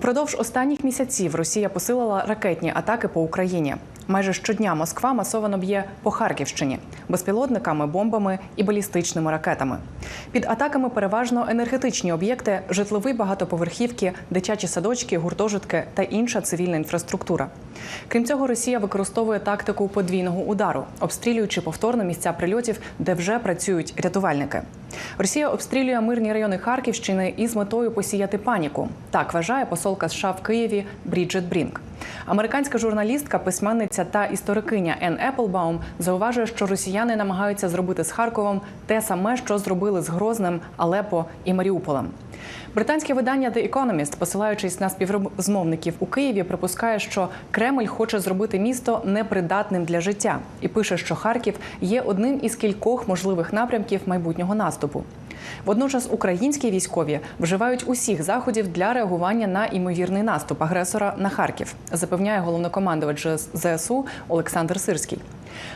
Упродовж останніх місяців Росія посилила ракетні атаки по Україні. Майже щодня Москва масовано б'є по Харківщині безпілотниками, бомбами і балістичними ракетами. Під атаками переважно енергетичні об'єкти, житлові багатоповерхівки, дитячі садочки, гуртожитки та інша цивільна інфраструктура. Крім цього, Росія використовує тактику подвійного удару, обстрілюючи повторно місця прильотів, де вже працюють рятувальники. Росія обстрілює мирні райони Харківщини із метою посіяти паніку. Так вважає посолка США в Києві Бріджет Брінк. Американська журналістка, письменниця та історикиня Ен Еплбаум зауважує, що росіяни намагаються зробити з Харковом те саме, що зробили з Грозним, Алепо і Маріуполем. Британське видання The Economist, посилаючись на співрозмовників у Києві, припускає, що Кремль хоче зробити місто непридатним для життя, і пише, що Харків є одним із кількох можливих напрямків майбутнього наступу. Водночас українські військові вживають усіх заходів для реагування на імовірний наступ агресора на Харків, запевняє головнокомандувач ЗСУ Олександр Сирський.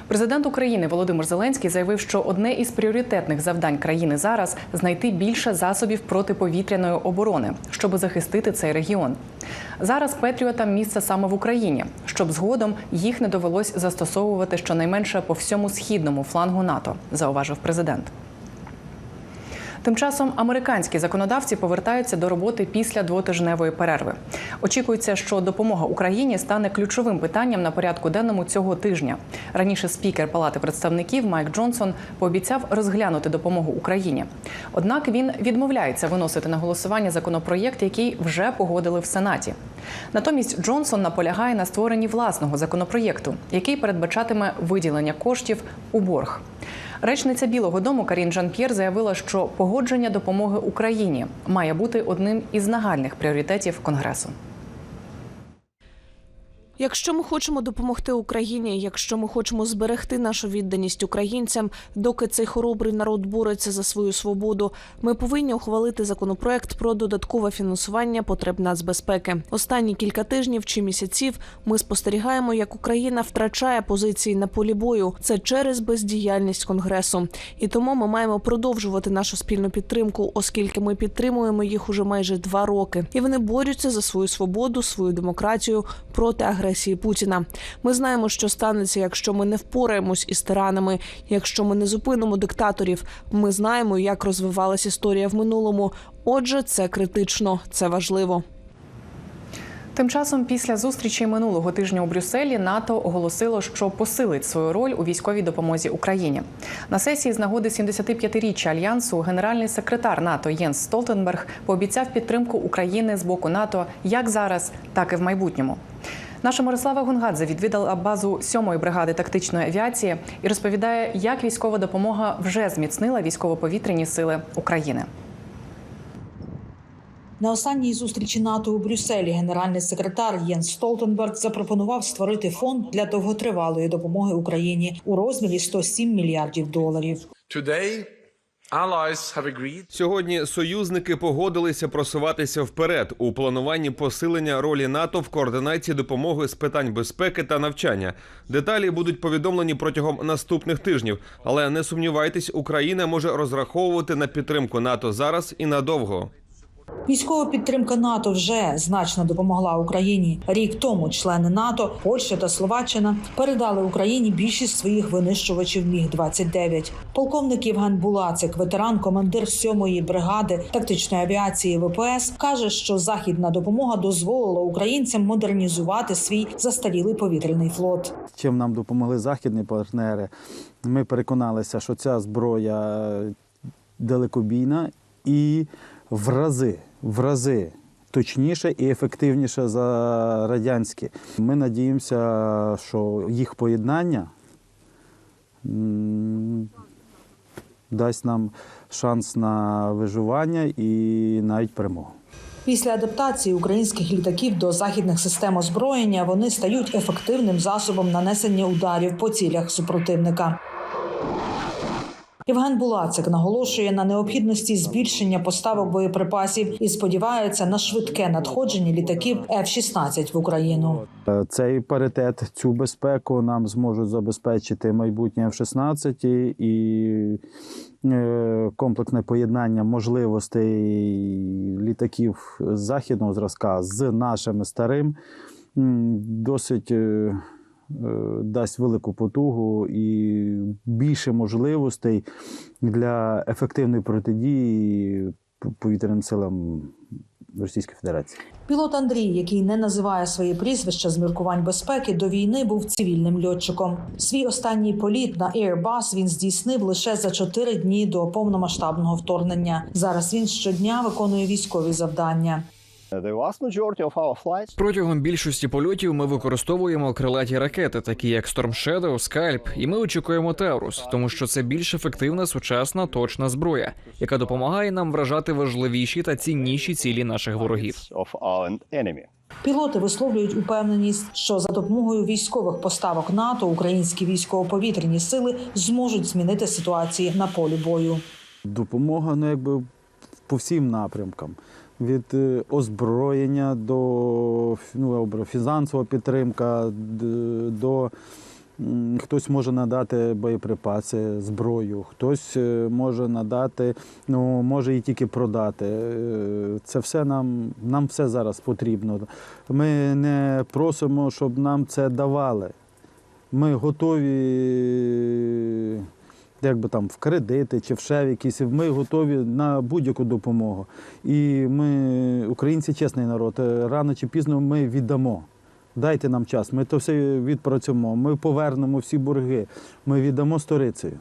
Президент України Володимир Зеленський заявив, що одне із пріоритетних завдань країни зараз знайти більше засобів протиповітряної оборони, щоб захистити цей регіон. Зараз Петріотам місце саме в Україні, щоб згодом їх не довелось застосовувати щонайменше по всьому східному флангу НАТО, зауважив президент. Тим часом американські законодавці повертаються до роботи після двотижневої перерви. Очікується, що допомога Україні стане ключовим питанням на порядку денному цього тижня. Раніше спікер Палати представників Майк Джонсон пообіцяв розглянути допомогу Україні. Однак він відмовляється виносити на голосування законопроєкт, який вже погодили в Сенаті. Натомість Джонсон наполягає на створенні власного законопроєкту, який передбачатиме виділення коштів у борг. Речниця Білого Дому Карін Жан-П'єр заявила, що погодження допомоги Україні має бути одним із нагальних пріоритетів Конгресу. Якщо ми хочемо допомогти Україні, якщо ми хочемо зберегти нашу відданість українцям, доки цей хоробрий народ бореться за свою свободу, ми повинні ухвалити законопроект про додаткове фінансування потреб нацбезпеки. Останні кілька тижнів чи місяців ми спостерігаємо, як Україна втрачає позиції на полі бою. Це через бездіяльність конгресу. І тому ми маємо продовжувати нашу спільну підтримку, оскільки ми підтримуємо їх уже майже два роки, і вони борються за свою свободу, свою демократію проти агресії Путіна. Ми знаємо, що станеться, якщо ми не впораємось із тиранами, якщо ми не зупинимо диктаторів. Ми знаємо, як розвивалась історія в минулому. Отже, це критично, це важливо. Тим часом, після зустрічі минулого тижня у Брюсселі, НАТО оголосило, що посилить свою роль у військовій допомозі Україні. На сесії з нагоди 75-річчя альянсу генеральний секретар НАТО Єнс Столтенберг пообіцяв підтримку України з боку НАТО як зараз, так і в майбутньому. Наша Мирослава Гунгадзе відвідала базу 7-ї бригади тактичної авіації і розповідає, як військова допомога вже зміцнила військово-повітряні сили України. На останній зустрічі НАТО у Брюсселі генеральний секретар Єнс Столтенберг запропонував створити фонд для довготривалої допомоги Україні у розмірі 107 мільярдів доларів. Сьогодні союзники погодилися просуватися вперед у плануванні посилення ролі НАТО в координації допомоги з питань безпеки та навчання. Деталі будуть повідомлені протягом наступних тижнів, але не сумнівайтесь, Україна може розраховувати на підтримку НАТО зараз і надовго. Військова підтримка НАТО вже значно допомогла Україні. Рік тому члени НАТО, Польща та Словаччина передали Україні більшість своїх винищувачів Міг 29 Полковник Євген Булацик, ветеран, командир 7-ї бригади тактичної авіації ВПС, каже, що західна допомога дозволила українцям модернізувати свій застарілий повітряний флот. чим нам допомогли західні партнери. Ми переконалися, що ця зброя далекобійна і в рази, в рази точніше і ефективніше за радянські. Ми надіємося, що їх поєднання дасть нам шанс на виживання і навіть перемогу. Після адаптації українських літаків до західних систем озброєння вони стають ефективним засобом нанесення ударів по цілях супротивника. Євген Булацик наголошує на необхідності збільшення поставок боєприпасів і сподівається на швидке надходження літаків F-16 в Україну. Е, Цей паритет, цю безпеку нам зможуть забезпечити майбутнє F-16 і е, комплексне поєднання можливостей літаків західного зразка з нашими старим досить е, дасть велику потугу і більше можливостей для ефективної протидії повітряним силам Російської Федерації. Пілот Андрій, який не називає своє прізвище з міркувань безпеки, до війни був цивільним льотчиком. Свій останній політ на Airbus він здійснив лише за чотири дні до повномасштабного вторгнення. Зараз він щодня виконує військові завдання. Протягом більшості польотів ми використовуємо крилаті ракети, такі як Storm Shadow, Scalp, і ми очікуємо Таурус, тому що це більш ефективна, сучасна, точна зброя, яка допомагає нам вражати важливіші та цінніші цілі наших ворогів. Пілоти висловлюють упевненість, що за допомогою військових поставок НАТО українські військово-повітряні сили зможуть змінити ситуації на полі бою. допомога ну, якби по всім напрямкам. Від е, озброєння до ну, фінансова підтримка, до хтось може надати боєприпаси, зброю, хтось е, може надати, ну може і тільки продати. Е, Це все нам, нам все зараз потрібно. Ми не просимо, щоб нам це давали. Ми готові як би там в кредити чи в ще якісь, ми готові на будь-яку допомогу. І ми, українці, чесний народ, е, рано чи пізно ми віддамо. Дайте нам час, ми то все відпрацюємо, ми повернемо всі борги, ми віддамо сторицею.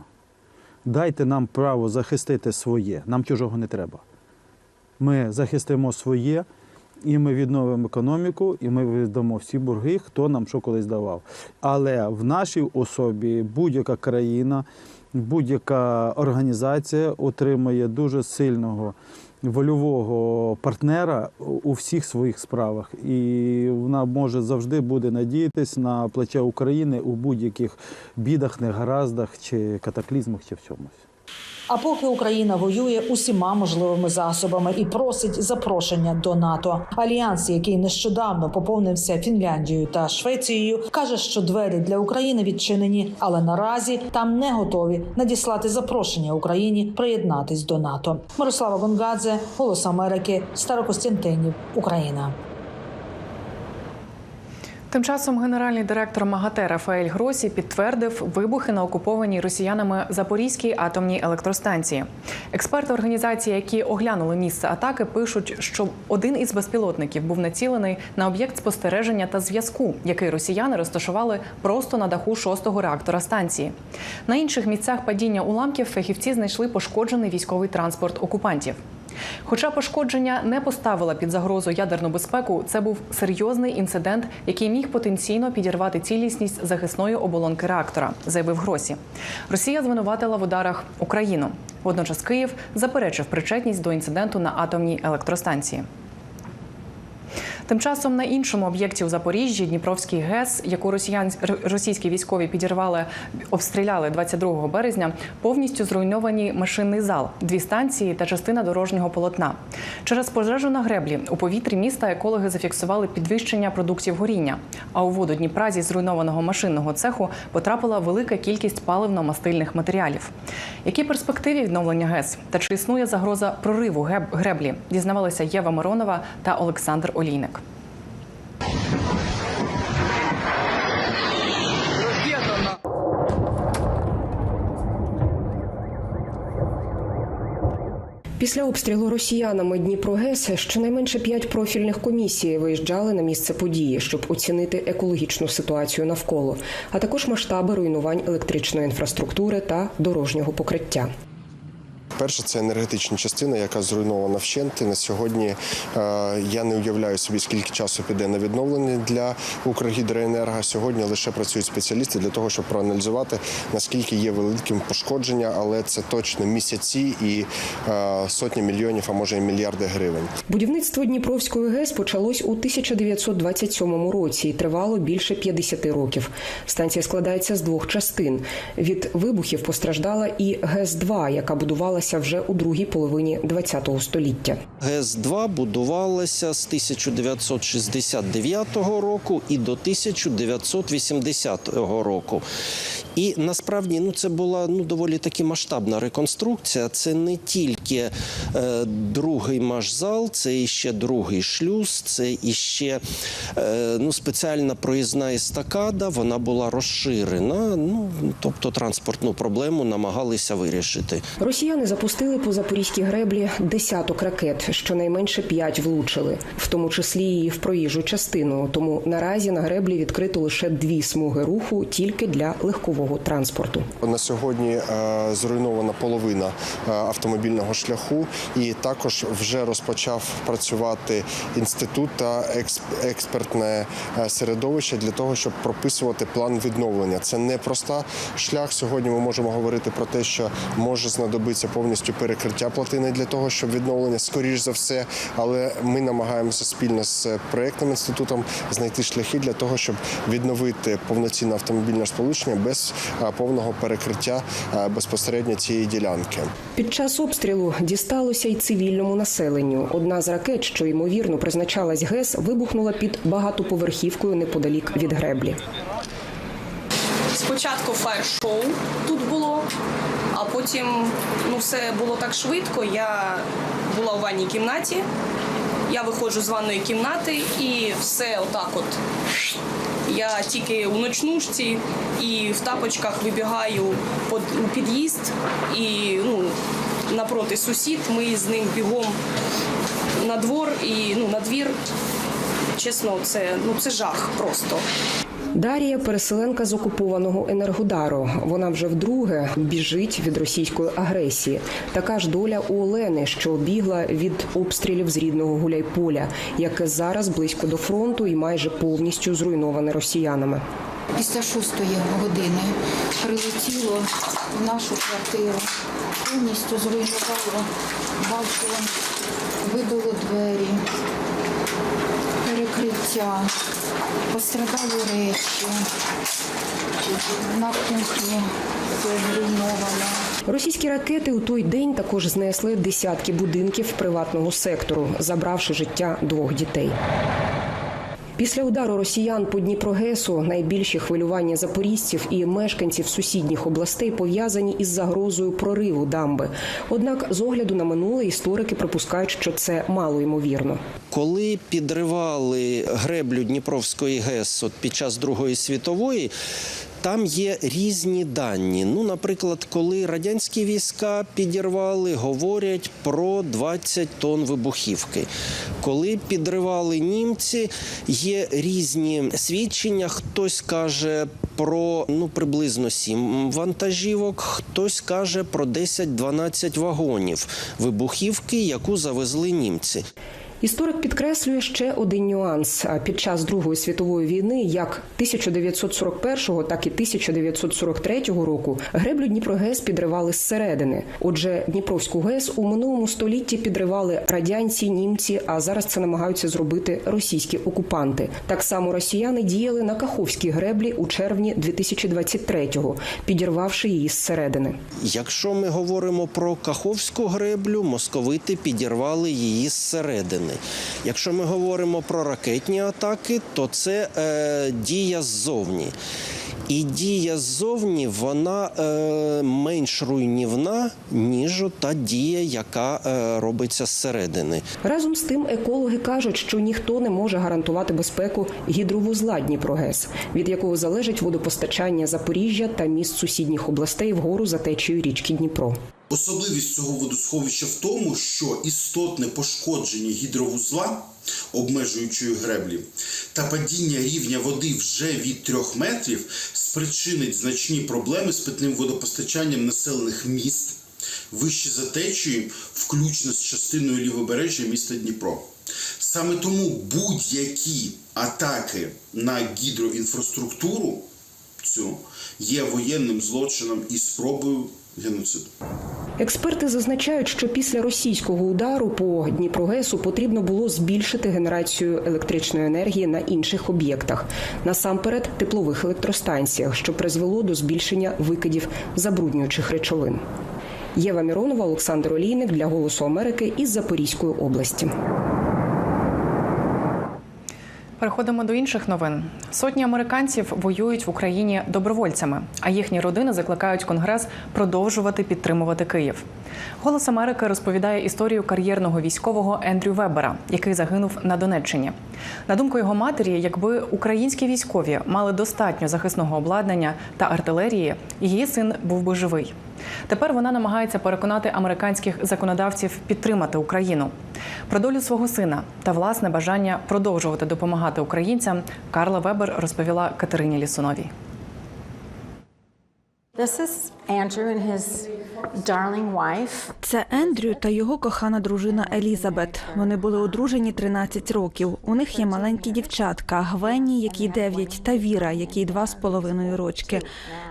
Дайте нам право захистити своє, нам чужого не треба. Ми захистимо своє, і ми відновимо економіку, і ми віддамо всі борги, хто нам що колись давав. Але в нашій особі будь-яка країна, будь-яка організація отримує дуже сильного вольового партнера у всіх своїх справах. І вона може завжди буде надіятись на плече України у будь-яких бідах, негараздах чи катаклізмах, чи в чомусь. А поки Україна воює усіма можливими засобами і просить запрошення до НАТО. Альянс, який нещодавно поповнився Фінляндією та Швецією, каже, що двері для України відчинені, але наразі там не готові надіслати запрошення Україні приєднатись до НАТО. Мирослава Гонгадзе, Голос Америки, Старокостянтинів, Україна. Тим часом генеральний директор МАГАТЕ Рафаель Гросі підтвердив вибухи на окупованій росіянами Запорізькій атомній електростанції. Експерти організації, які оглянули місце атаки, пишуть, що один із безпілотників був націлений на об'єкт спостереження та зв'язку, який росіяни розташували просто на даху шостого реактора станції. На інших місцях падіння уламків фахівці знайшли пошкоджений військовий транспорт окупантів. Хоча пошкодження не поставило під загрозу ядерну безпеку, це був серйозний інцидент, який міг потенційно підірвати цілісність захисної оболонки реактора, заявив Гросі. Росія звинуватила в ударах Україну. Водночас Київ заперечив причетність до інциденту на атомній електростанції. Тим часом на іншому об'єкті у Запоріжжі Дніпровський ГЕС, яку росіян російські військові підірвали, обстріляли 22 березня, повністю зруйновані машинний зал, дві станції та частина дорожнього полотна. Через пожежу на греблі у повітрі міста екологи зафіксували підвищення продуктів горіння. А у воду Дніпра зі зруйнованого машинного цеху потрапила велика кількість паливно-мастильних матеріалів. Які перспективи відновлення ГЕС та чи існує загроза прориву греблі? Дізнавалися Єва Миронова та Олександр Олійник. Після обстрілу росіянами Дніпрогес щонайменше п'ять профільних комісій виїжджали на місце події, щоб оцінити екологічну ситуацію навколо, а також масштаби руйнувань електричної інфраструктури та дорожнього покриття. Перше, це енергетична частина, яка зруйнована вщент. І На сьогодні е, я не уявляю собі, скільки часу піде на відновлення для Укргідроенерго. Сьогодні лише працюють спеціалісти для того, щоб проаналізувати наскільки є великим пошкодження, але це точно місяці і е, сотні мільйонів, а може і мільярди гривень. Будівництво Дніпровської ГЕС почалось у 1927 році і тривало більше 50 років. Станція складається з двох частин. Від вибухів постраждала і ГЕС-2, яка будувалася вже у другій половині ХХ століття. ГЕС-2 будувалася з 1969 року і до 1980 року. І насправді ну це була ну доволі таки масштабна реконструкція. Це не тільки е, другий машзал, це іще другий шлюз, це іще е, ну, спеціальна проїзна естакада. Вона була розширена. Ну тобто транспортну проблему намагалися вирішити. Росіяни запустили по запорізькій греблі десяток ракет, щонайменше п'ять влучили, в тому числі і в проїжджу частину. Тому наразі на греблі відкрито лише дві смуги руху тільки для легкового транспорту. На сьогодні е, зруйнована половина е, автомобільного шляху, і також вже розпочав працювати інститут та експ- експертне е, середовище для того, щоб прописувати план відновлення. Це не проста шлях. Сьогодні ми можемо говорити про те, що може знадобитися повністю перекриття плотини для того, щоб відновлення скоріш за все. Але ми намагаємося спільно з проєктним інститутом знайти шляхи для того, щоб відновити повноцінне автомобільне сполучення без е, повного перекриття е, безпосередньо цієї ділянки. Під час обстрілу дісталося й цивільному населенню. Одна з ракет, що ймовірно призначалась ГЕС, вибухнула під багатоповерхівкою неподалік від греблі. Спочатку фаєр-шоу тут було, а потім ну, все було так швидко. Я була у ванній кімнаті. Я виходжу з ванної кімнати і все отак от. Я тільки у ночнушці і в тапочках вибігаю у під'їзд і ну, напроти сусід. Ми з ним бігом на двор і ну, на двір. Чесно, це, ну, це жах просто. Дарія переселенка з окупованого Енергодару. Вона вже вдруге біжить від російської агресії. Така ж доля у Олени, що бігла від обстрілів з рідного Гуляйполя, яке зараз близько до фронту і майже повністю зруйноване росіянами. Після шостої години прилетіло в нашу квартиру, повністю зруйнувало балкон, вибило двері, перекриття, пострадали речі, на кухні зруйновано. Російські ракети у той день також знесли десятки будинків приватного сектору, забравши життя двох дітей. Після удару росіян по Дніпрогесу найбільші хвилювання запорізців і мешканців сусідніх областей пов'язані із загрозою прориву дамби. Однак, з огляду на минуле історики припускають, що це мало ймовірно. Коли підривали греблю Дніпровської ГЕС от під час Другої світової, там є різні дані. Ну, наприклад, коли радянські війська підірвали, говорять про 20 тонн вибухівки. Коли підривали німці, є різні свідчення. Хтось каже про ну приблизно 7 вантажівок, хтось каже про 10-12 вагонів вибухівки, яку завезли німці. Історик підкреслює ще один нюанс. Під час Другої світової війни, як 1941, так і 1943 року, греблю Дніпрогес підривали зсередини. Отже, Дніпровську ГЕС у минулому столітті підривали радянці, німці, а зараз це намагаються зробити російські окупанти. Так само росіяни діяли на Каховській греблі у червні 2023-го, підірвавши її зсередини. Якщо ми говоримо про Каховську греблю, московити підірвали її зсередини. Якщо ми говоримо про ракетні атаки, то це е, дія ззовні. І дія ззовні вона е, менш руйнівна, ніж та дія, яка е, робиться зсередини. Разом з тим, екологи кажуть, що ніхто не може гарантувати безпеку гідровузла Дніпрогес, від якого залежить водопостачання Запоріжжя та міст сусідніх областей вгору за течією річки Дніпро. Особливість цього водосховища в тому, що істотне пошкодження гідровузла, обмежуючої греблі, та падіння рівня води вже від трьох метрів спричинить значні проблеми з питним водопостачанням населених міст, вище за течією, включно з частиною лівобережжя міста Дніпро. Саме тому будь-які атаки на гідроінфраструктуру цю є воєнним злочином і спробою геноциду. Експерти зазначають, що після російського удару по Дніпрогесу потрібно було збільшити генерацію електричної енергії на інших об'єктах, насамперед теплових електростанціях, що призвело до збільшення викидів забруднюючих речовин. Єва Міронова, Олександр Олійник для Голосу Америки із Запорізької області. Переходимо до інших новин. Сотні американців воюють в Україні добровольцями, а їхні родини закликають Конгрес продовжувати підтримувати Київ. Голос Америки розповідає історію кар'єрного військового Ендрю Вебера, який загинув на Донеччині. На думку його матері, якби українські військові мали достатньо захисного обладнання та артилерії, її син був би живий. Тепер вона намагається переконати американських законодавців підтримати Україну. Про долю свого сина та власне бажання продовжувати допомагати українцям Карла Вебер розповіла Катерині Лісуновій. Це Ендрю та його кохана дружина Елізабет. Вони були одружені 13 років. У них є маленькі дівчатка Гвені, якій 9, та Віра, якій 2,5 рочки.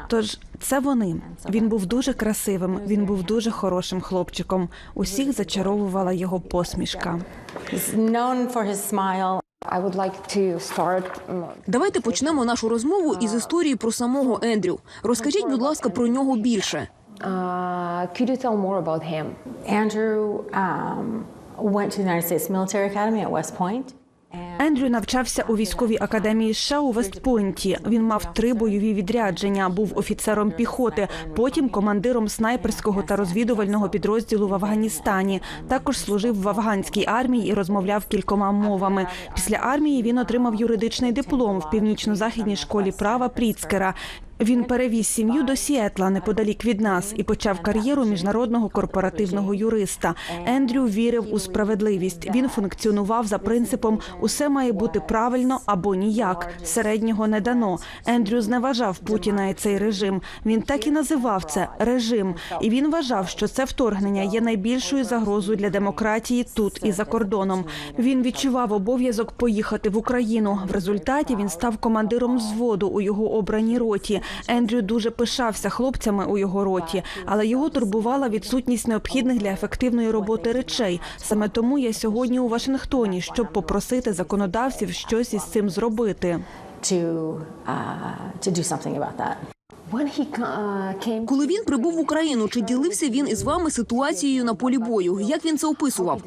Тож це вони. Він був дуже красивим. Він був дуже хорошим хлопчиком. Усіх зачаровувала його посмішка. Давайте почнемо нашу розмову із історії про самого Ендрю. Розкажіть, будь ласка, про нього більше. Uh, could you tell more about him? Andrew um, went to the United States Military Academy at West Point. Ендрю навчався у військовій академії США у Вестпойнті. Він мав три бойові відрядження. Був офіцером піхоти, потім командиром снайперського та розвідувального підрозділу в Афганістані. Також служив в афганській армії і розмовляв кількома мовами. Після армії він отримав юридичний диплом в північно-західній школі права Пріцкера. Він перевіз сім'ю до Сіетла неподалік від нас і почав кар'єру міжнародного корпоративного юриста. Ендрю вірив у справедливість. Він функціонував за принципом усе має бути правильно або ніяк. Середнього не дано. Ендрю зневажав Путіна і цей режим. Він так і називав це режим. І він вважав, що це вторгнення є найбільшою загрозою для демократії тут і за кордоном. Він відчував обов'язок поїхати в Україну. В результаті він став командиром взводу у його обраній роті. Ендрю дуже пишався хлопцями у його роті, але його турбувала відсутність необхідних для ефективної роботи речей. Саме тому я сьогодні у Вашингтоні, щоб попросити законодавців щось із цим зробити. Uh, uh, Коли він прибув в Україну, чи ділився він із вами ситуацією на полі бою? Як він це описував?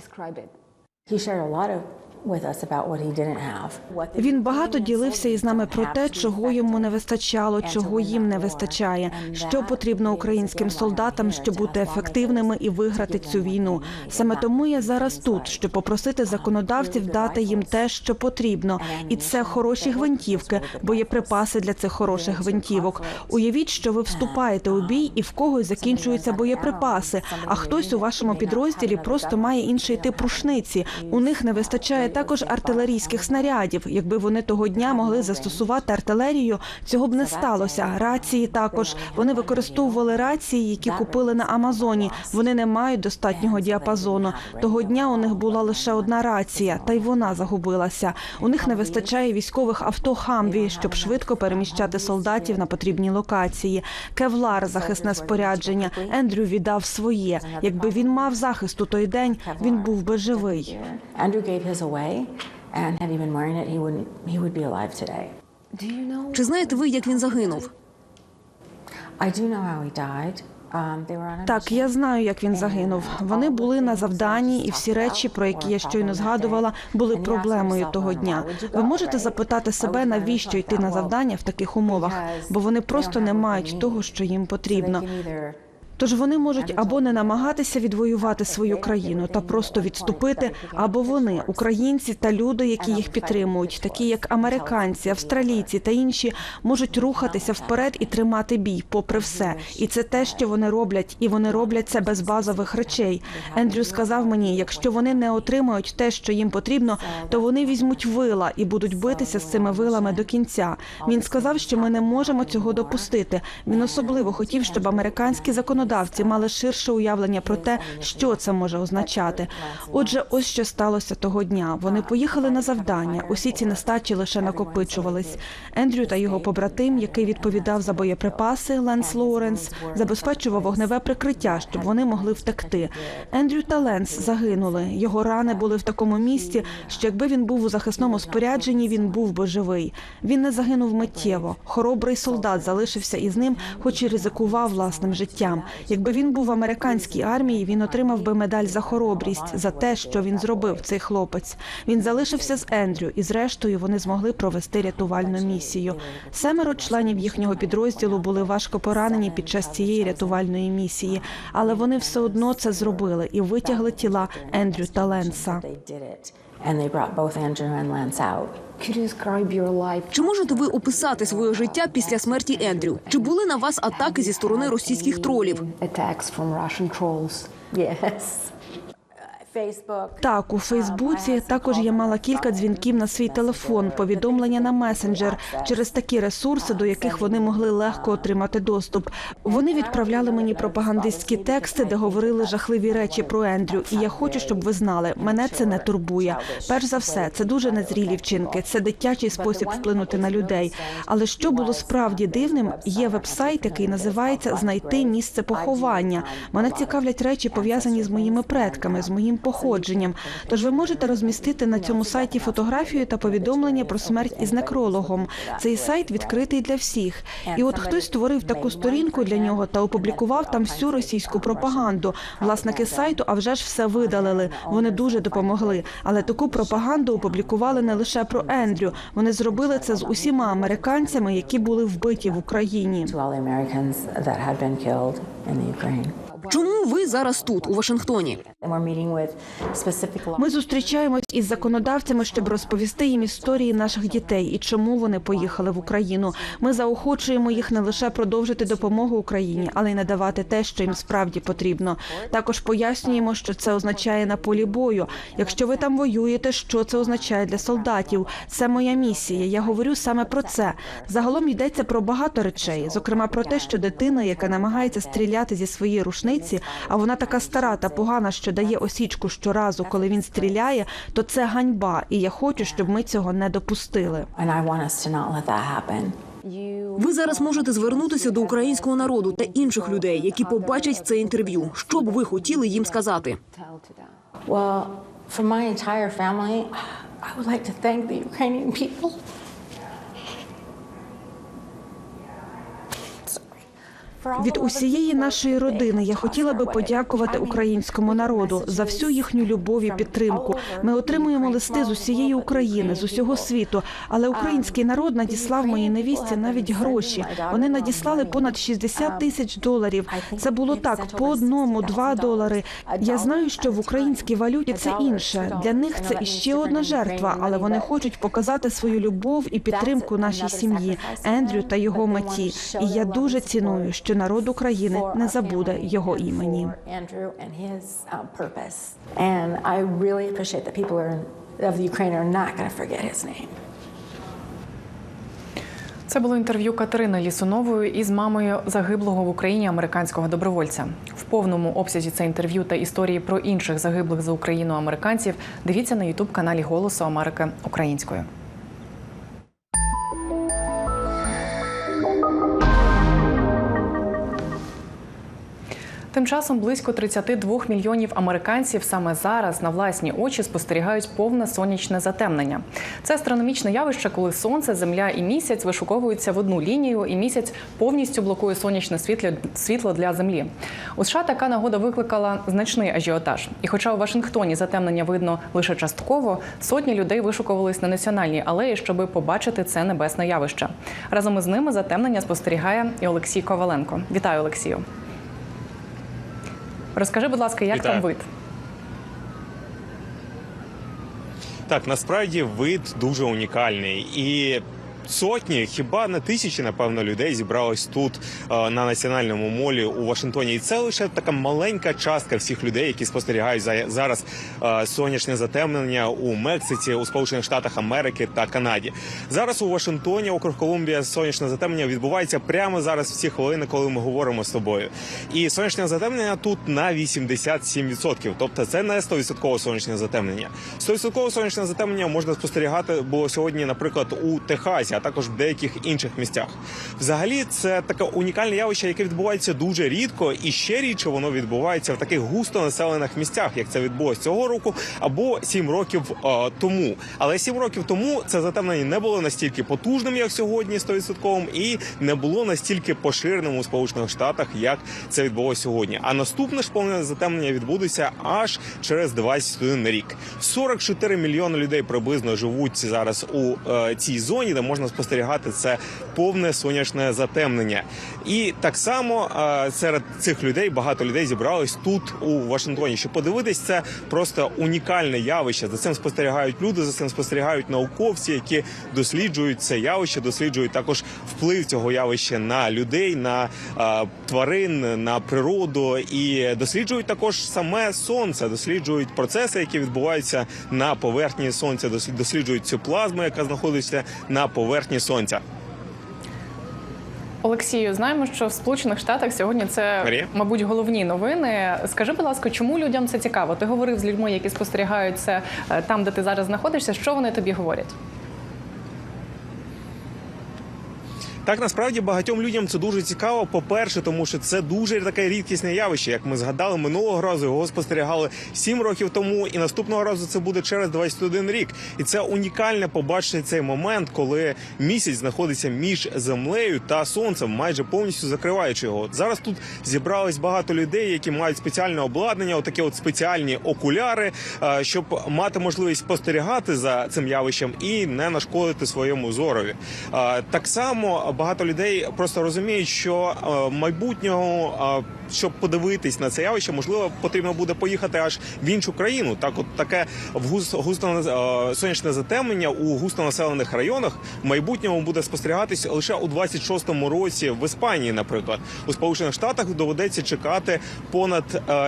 Він багато ділився із нами про те, чого йому не вистачало, чого їм не вистачає, що потрібно українським солдатам, щоб бути ефективними і виграти цю війну. Саме тому я зараз тут, щоб попросити законодавців дати їм те, що потрібно, і це хороші гвинтівки, боєприпаси для цих хороших гвинтівок. Уявіть, що ви вступаєте у бій, і в когось закінчуються боєприпаси. А хтось у вашому підрозділі просто має інший тип рушниці. У них не вистачає також артилерійських снарядів. Якби вони того дня могли застосувати артилерію, цього б не сталося. Рації також вони використовували рації, які купили на Амазоні. Вони не мають достатнього діапазону. Того дня у них була лише одна рація, та й вона загубилася. У них не вистачає військових авто Хамві, щоб швидко переміщати солдатів на потрібні локації. Кевлар, захисне спорядження. Ендрю віддав своє. Якби він мав захист у той день, він був би живий. Away, and had he been wearing it, he wouldn't. He would be alive today. Do you know? Чи знаєте ви, як він загинув? I do know how he died. Um, they were on a Так, я знаю, як він загинув. Вони були на завданні, і всі речі, про які я щойно згадувала, були проблемою того дня. Ви можете запитати себе, навіщо йти на завдання в таких умовах, бо вони просто не мають того, що їм потрібно. Тож вони можуть або не намагатися відвоювати свою країну та просто відступити, або вони, українці та люди, які їх підтримують, такі як американці, австралійці та інші, можуть рухатися вперед і тримати бій, попри все. І це те, що вони роблять, і вони роблять це без базових речей. Ендрю сказав мені, якщо вони не отримають те, що їм потрібно, то вони візьмуть вила і будуть битися з цими вилами до кінця. Він сказав, що ми не можемо цього допустити. Він особливо хотів, щоб американські законодавці законодавці мали ширше уявлення про те, що це може означати. Отже, ось що сталося того дня. Вони поїхали на завдання. Усі ці нестачі лише накопичувались. Ендрю та його побратим, який відповідав за боєприпаси, Ленс Лоуренс, забезпечував вогневе прикриття, щоб вони могли втекти. Ендрю та Ленс загинули. Його рани були в такому місці, що якби він був у захисному спорядженні, він був би живий. Він не загинув миттєво. Хоробрий солдат залишився із ним, хоч і ризикував власним життям. Якби він був в американській армії, він отримав би медаль за хоробрість за те, що він зробив. Цей хлопець. Він залишився з Ендрю, і зрештою вони змогли провести рятувальну місію. Семеро членів їхнього підрозділу були важко поранені під час цієї рятувальної місії, але вони все одно це зробили і витягли тіла Ендрю та Ленса. And they brought both Andrew and Lance out. Could you describe your life? Чи можете ви описати своє життя після смерті Ендрю? Чи були на вас атаки зі сторони російських тролів? Attacks from Russian trolls. Yes. Так, у Фейсбуці також я мала кілька дзвінків на свій телефон, повідомлення на месенджер через такі ресурси, до яких вони могли легко отримати доступ. Вони відправляли мені пропагандистські тексти, де говорили жахливі речі про Ендрю. І я хочу, щоб ви знали, мене це не турбує. Перш за все, це дуже незрілі вчинки. Це дитячий спосіб вплинути на людей. Але що було справді дивним, є веб-сайт, який називається Знайти місце поховання. Мене цікавлять речі пов'язані з моїми предками, з моїм походженням. Тож ви можете розмістити на цьому сайті фотографію та повідомлення про смерть із некрологом. Цей сайт відкритий для всіх. І от хтось створив таку сторінку для нього та опублікував там всю російську пропаганду. Власники сайту, а вже ж все видалили. Вони дуже допомогли. Але таку пропаганду опублікували не лише про Ендрю. Вони зробили це з усіма американцями, які були вбиті в Україні. Чому ви зараз тут, у Вашингтоні? Ми зустрічаємось із законодавцями, щоб розповісти їм історії наших дітей і чому вони поїхали в Україну. Ми заохочуємо їх не лише продовжити допомогу Україні, але й надавати те, що їм справді потрібно. Також пояснюємо, що це означає на полі бою. Якщо ви там воюєте, що це означає для солдатів? Це моя місія. Я говорю саме про це. Загалом йдеться про багато речей, зокрема про те, що дитина, яка намагається стріляти зі своєї рушниці, а вона така стара та погана, що дає осічку щоразу, коли він стріляє, то це ганьба, і я хочу, щоб ми цього не допустили. Ви зараз можете звернутися до українського народу та інших людей, які побачать це інтерв'ю. Що б ви хотіли їм сказати? Well, for my entire family, I would like to thank the Ukrainian people. Від усієї нашої родини я хотіла би подякувати українському народу за всю їхню любов і підтримку. Ми отримуємо листи з усієї України, з усього світу. Але український народ надіслав моїй невісті навіть гроші. Вони надіслали понад 60 тисяч доларів. Це було так по одному, два долари. Я знаю, що в українській валюті це інше. Для них це іще одна жертва, але вони хочуть показати свою любов і підтримку нашій сім'ї, Ендрю та його меті. І я дуже ціную, що народ України не забуде його імені. Name. Це було інтерв'ю Катерини Лісунової із мамою загиблого в Україні американського добровольця. В повному обсязі це інтерв'ю та історії про інших загиблих за Україну американців. Дивіться на Ютуб каналі Голосу Америки українською. Тим часом близько 32 мільйонів американців саме зараз на власні очі спостерігають повне сонячне затемнення. Це астрономічне явище, коли сонце, земля і місяць вишуковуються в одну лінію, і місяць повністю блокує сонячне світло, для землі. У США така нагода викликала значний ажіотаж. І, хоча у Вашингтоні затемнення видно лише частково, сотні людей вишукувались на національній алеї, щоби побачити це небесне явище. Разом із ними затемнення спостерігає і Олексій Коваленко. Вітаю, Олексію. Розкажи, будь ласка, як Вітаю. там вид? Так, насправді вид дуже унікальний. І сотні, хіба не тисячі, напевно, людей зібралось тут е, на національному молі у Вашингтоні. І це лише така маленька частка всіх людей, які спостерігають за зараз е, сонячне затемнення у Мексиці, у Сполучених Штатах Америки та Канаді. Зараз у Вашингтоні, округ Колумбія, сонячне затемнення відбувається прямо зараз в ці хвилини, коли ми говоримо з тобою. І сонячне затемнення тут на 87%. Тобто це не 100% сонячне затемнення. 100% сонячне затемнення можна спостерігати було сьогодні, наприклад, у Техасі, а також в деяких інших місцях. Взагалі, це таке унікальне явище, яке відбувається дуже рідко, і ще рідше воно відбувається в таких густо населених місцях, як це відбулося цього року, або 7 років е, тому. Але 7 років тому це затемнення не було настільки потужним, як сьогодні, 100%, і не було настільки поширеним у Сполучених Штатах, як це відбулося сьогодні. А наступне ж повне затемнення відбудеться аж через 21 рік. 44 мільйони людей приблизно живуть зараз у е, цій зоні, де можна спостерігати це повне сонячне затемнення. І так само е, серед цих людей багато людей зібрались тут у Вашингтоні. Щоб подивитись, це просто унікальне явище. За цим спостерігають люди, за цим спостерігають науковці, які досліджують це явище, досліджують також вплив цього явища на людей, на е, тварин, на природу і досліджують також саме сонце, досліджують процеси, які відбуваються на поверхні сонця, дослід- досліджують цю плазму, яка знаходиться на поверхні сонця. Олексію, знаємо, що в Сполучених Штатах сьогодні це, Марія? мабуть, головні новини. Скажи, будь ласка, чому людям це цікаво? Ти говорив з людьми, які спостерігають це е, там, де ти зараз знаходишся. Що вони тобі говорять? Так насправді багатьом людям це дуже цікаво. По-перше, тому що це дуже таке рідкісне явище. Як ми згадали минулого разу, його спостерігали 7 років тому, і наступного разу це буде через 21 рік. І це унікальне побачити цей момент, коли місяць знаходиться між землею та сонцем, майже повністю закриваючи його. Зараз тут зібрались багато людей, які мають спеціальне обладнання, отакі от спеціальні окуляри, е, щоб мати можливість спостерігати за цим явищем і не нашкодити своєму зорові. Е, Так само багато людей просто розуміють, що е, майбутнього, е, щоб подивитись на це явище, можливо, потрібно буде поїхати аж в іншу країну. Так, от таке в густо, е, сонячне затемнення у густонаселених районах в майбутньому буде спостерігатись лише у 26-му році в Іспанії, наприклад, у Сполучених Штатах доведеться чекати понад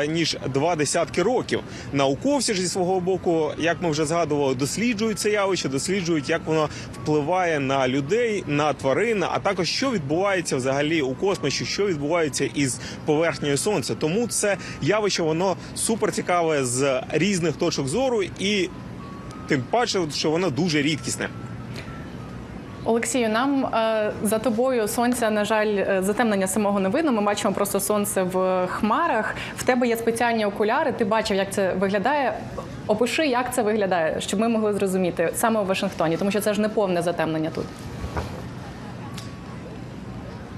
ніж два десятки років. Науковці ж зі свого боку, як ми вже згадували, досліджують це явище, досліджують, як воно впливає на людей, на тварин, а також що відбувається взагалі у космосі, що відбувається із поверхнею сонця. Тому це явище воно супер цікаве з різних точок зору, і тим паче, що воно дуже рідкісне. Олексію, нам е, за тобою сонця, на жаль, е, затемнення самого не видно. Ми бачимо просто сонце в хмарах. В тебе є спеціальні окуляри. Ти бачив, як це виглядає. Опиши, як це виглядає, щоб ми могли зрозуміти саме у Вашингтоні, тому що це ж не повне затемнення тут.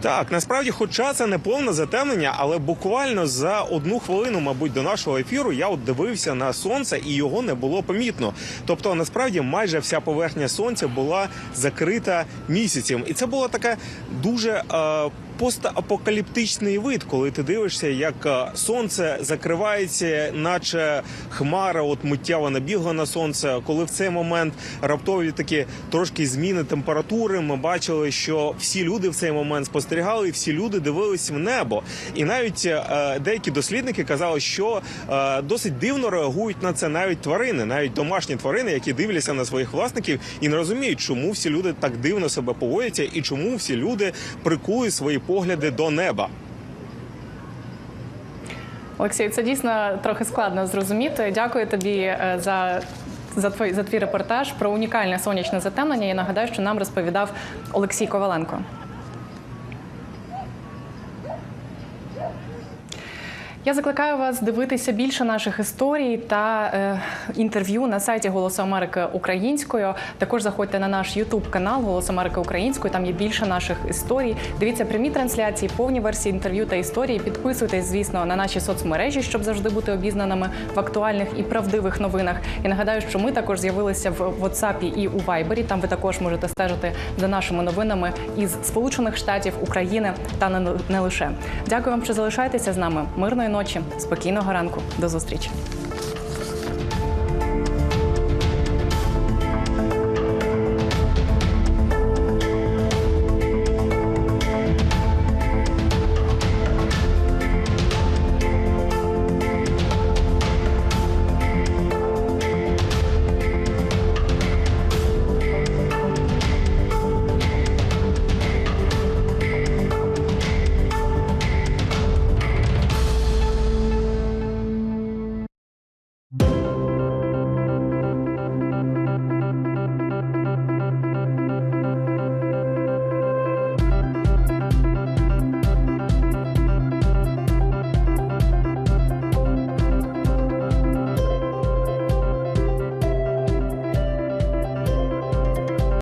Так, насправді, хоча це не повне затемнення, але буквально за одну хвилину, мабуть, до нашого ефіру я от дивився на сонце і його не було помітно. Тобто, насправді, майже вся поверхня сонця була закрита місяцем, і це була така дуже. Е, Постапокаліптичний вид, коли ти дивишся, як е, сонце закривається, наче хмара, от миттєво набігла на сонце. Коли в цей момент раптові такі трошки зміни температури, ми бачили, що всі люди в цей момент спостерігали, і всі люди дивились в небо. І навіть е, деякі дослідники казали, що е, досить дивно реагують на це навіть тварини, навіть домашні тварини, які дивляться на своїх власників і не розуміють, чому всі люди так дивно себе поводяться, і чому всі люди прикують свої погляди до неба. Олексій, це дійсно трохи складно зрозуміти. Дякую тобі е, за. За твій, за твій репортаж про унікальне сонячне затемнення. Я нагадаю, що нам розповідав Олексій Коваленко. Я закликаю вас дивитися більше наших історій та е, інтерв'ю на сайті Голосу Америки українською. Також заходьте на наш Ютуб канал Голос Америки Українською. Там є більше наших історій. Дивіться прямі трансляції, повні версії інтерв'ю та історії. Підписуйтесь, звісно, на наші соцмережі, щоб завжди бути обізнаними в актуальних і правдивих новинах. І нагадаю, що ми також з'явилися в WhatsApp і у Viber. Там ви також можете стежити за нашими новинами із Сполучених Штатів, України та не- не лише. Дякую вам, що залишаєтеся з нами. Мирної ночі, спокійного ранку. До зустрічі.